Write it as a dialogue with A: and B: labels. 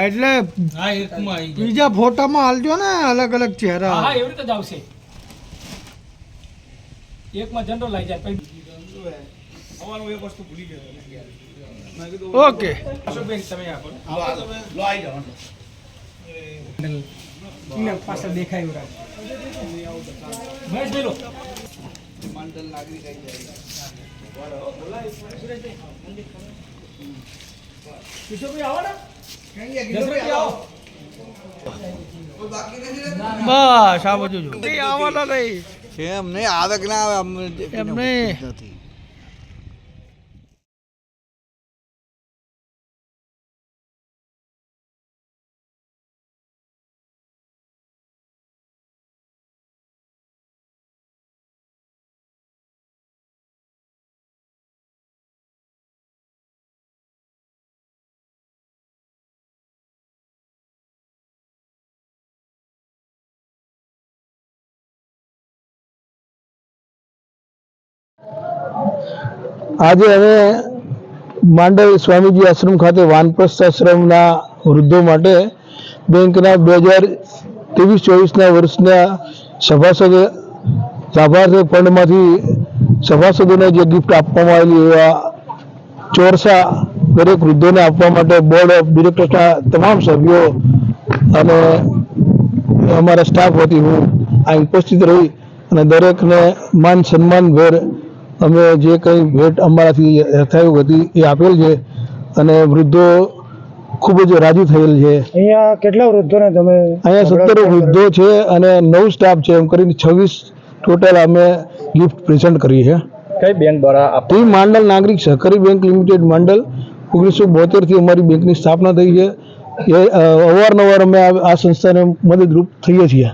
A: એટલે
B: હા એકમાં આવી જાય
A: બીજા ફોટામાં હાલજો ને અલગ અલગ
C: હા
A: ચહેરા.
C: એવી રીતે જ આવશે એકમાં જનરલ આવી જાય પછી
B: એક વસ્તુ ભૂલી ગયો
A: ઓકે.
C: અશોકભાઈ તમે આપો
B: લો આવી જાઓ.
C: પાછળ દેખાય એવું રાખ મહેશભાઈ લો કિશોરભાઈ આવો ને. જસભાઈ આવો.
A: બસ આ બધું જો. એ આવવાના નહીં.
D: એમ નહીં આવે કે ના આવે એમને
A: એમ નહીં.
D: નથી.
A: આજે અમે માંડવ સ્વામીજી આશ્રમ ખાતે વાનપ્રસ્થ આશ્રમના વૃદ્ધો માટે બેંકના બે હજાર ત્રેવીસ, ચોવીસના વર્ષના સભાસદ લાભાર્થી ફંડમાંથી સભાસદોને જે ગિફ્ટ આપવામાં આવેલી એવા ચોરસા દરેક વૃદ્ધોને આપવા માટે બોર્ડ ઓફ ડિરેક્ટર્સના તમામ સભ્યો અને અમારા સ્ટાફ વતી હું આ ઉપસ્થિત રહી અને દરેકને માન સન્માન ભેર અમે જે કંઈ ભેટ અમારાથી થયું હતી એ આપેલ છે અને વૃદ્ધો ખૂબ જ રાજી થયેલ છે.
E: અહીંયા કેટલા વૃદ્ધોને તમે
A: અહીંયા સત્તર વૃદ્ધો છે અને નવ સ્ટાફ છે. એમ કરીને છવ્વીસ ટોટલ અમે ગિફ્ટ પ્રેઝન્ટ કરી છે.
E: કઈ બેંક દ્વારા આપ
A: માંડલ નાગરિક સહકારી બેંક લિમિટેડ માંડલ ઓગણીસો બોતેરથી અમારી બેંકની સ્થાપના થઈ છે. એ અવારનવાર અમે આ સંસ્થાને મદદરૂપ થઈએ છીએ.